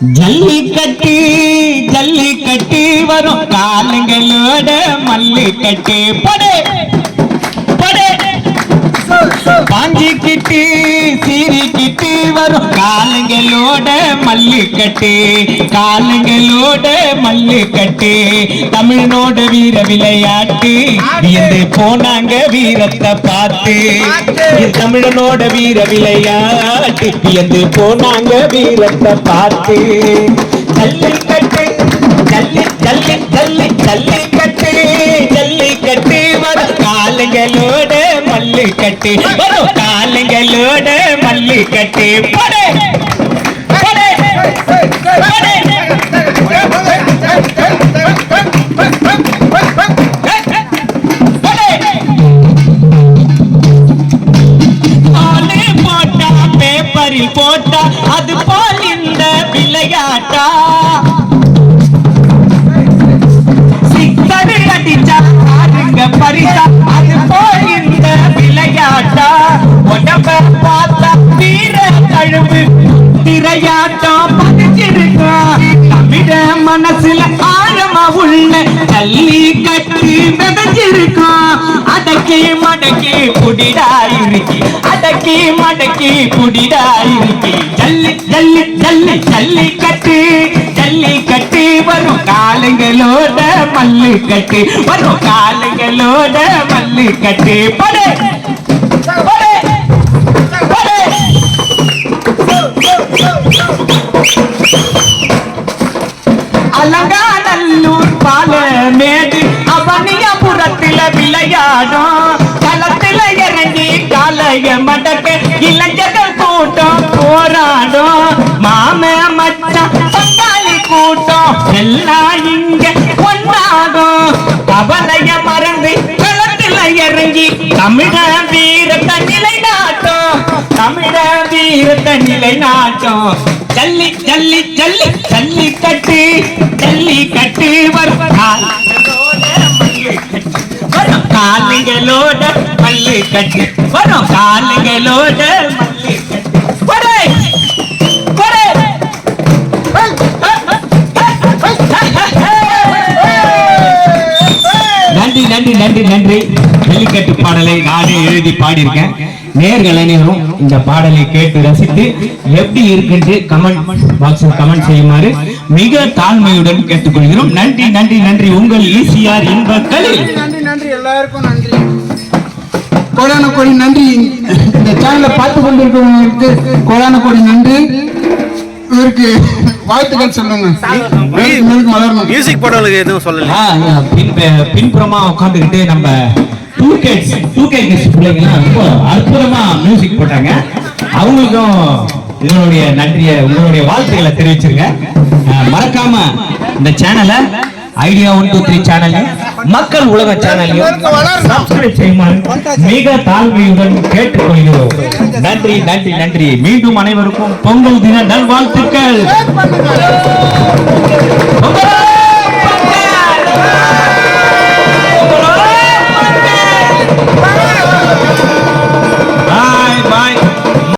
ஜல்லிக்கட்டு ஜல்லிக்கட்டு வரும். காலங்களோட மல்லிக்கட்டு. படே. பாஞ்சிக்கிட்டு சீரிக்கிட்டு வரும். காலங்களோட மல்லிக்கட்டு காலங்களோட மல்லிக்கட்டு. தமிழனோட வீர விளையாட்டு. வியந்து போனாங்க வீரத்தை பார்த்து. தமிழனோட வீர விளையாட்டு. வியந்து போனாங்க வீரத்தை பார்த்து. ஜல்லிக்கட்டு ஜல்லி ஜல்லி ஜல்லி ஜல்லிக்கட்டு மல்லிக்கட்டு காலங்களோட மல்லிக்கட்டு படே படே படே. படே போட்டா அது போல் இந்த விளையாட்டா. மனசுல ஆழமா உள்ள தள்ளி கட்டி விதைஞ்சிருக்கோம் அடக்கி மடக்கி புடிடா அடக்கி மடக்கி புடிடா ஜல்லி ஜல்லி ஜல்லி ஜல்லி கட்டு ஜல்லி கட்டு வரும் காலங்களோட மல்லு கட்டு. வரும் காலங்களோட மல்லு கட்டு. படே படே. விளையாடும் களத்தில இறங்கி காலைய மடக்க இளைஞர்கள் கூட்டம் போராடும். மாம மச்சான் பங்காளி கூட்டம் எல்லாம் இங்க ஒன்றாகும். கவலைய மறந்து களத்தில இறங்கி தமிழ வீரத்தை நிலைநாட்டும். தமிழ வீரத்தை நிலைநாட்டும். ஜல்லி ஜல்லி ஜல்லி ஜல்லி கட்டு ஜல்லி கட்டு வரும். காலங்களோட மல்லு கட்டி. வரும் காலங்களோட மல்லு நன்றி நன்றி நன்றி நன்றி. ஜல்லிக்கட்டு பாடலை நானே எழுதி பாடியிருக்கேன். நேர்கள் அனைவரும் இந்த பாடலை கேட்டு ரசித்து எப்படி இருக்குன்னு கமெண்ட் பாக்ஸில் கமெண்ட் செய்யுமாறு மிக தாழ்மையுடன் கேட்டுக்கொள்கிறோம். நன்றி நன்றி நன்றி. உங்கள் ஈசிஆர் இன்பக்களில் நன்றி நன்றி எல்லாருக்கும் நன்றி. கோடான கோடி நன்றி. இந்த சேனலை பார்த்து கொண்டிருக்கிறவங்களுக்கு கோடான கோடி நன்றி. இவருக்கு வாழ்த்துக்கள் சொல்லுங்க. மியூசிக் போட்டவங்களுக்கு எதுவும் சொல்லல பின்புறமா உட்காந்துக்கிட்டு நம்ம டூ கேட்ஸ் டூ கே கிட்ஸ் பிள்ளைங்கலாம் ரொம்ப அற்புதமா மியூசிக் போட்டாங்க. அவங்களுக்கும் உங்களுடைய நன்றியை உங்களுடைய வாழ்த்துக்களை தெரிவிச்சிருங்க. மறக்காம இந்த சேனலை ஐடியா ஒன் டூ த்ரீ சேனலையும் மக்கள் உலக சேனலையும் சப்ஸ்கிரைப் செய்யுமாறு மிக தாழ்மையுடன் கேட்டுக்கொள்கிறோம். நன்றி நன்றி நன்றி. மீண்டும் அனைவருக்கும் பொங்கல் தின நல்வாழ்த்துக்கள்.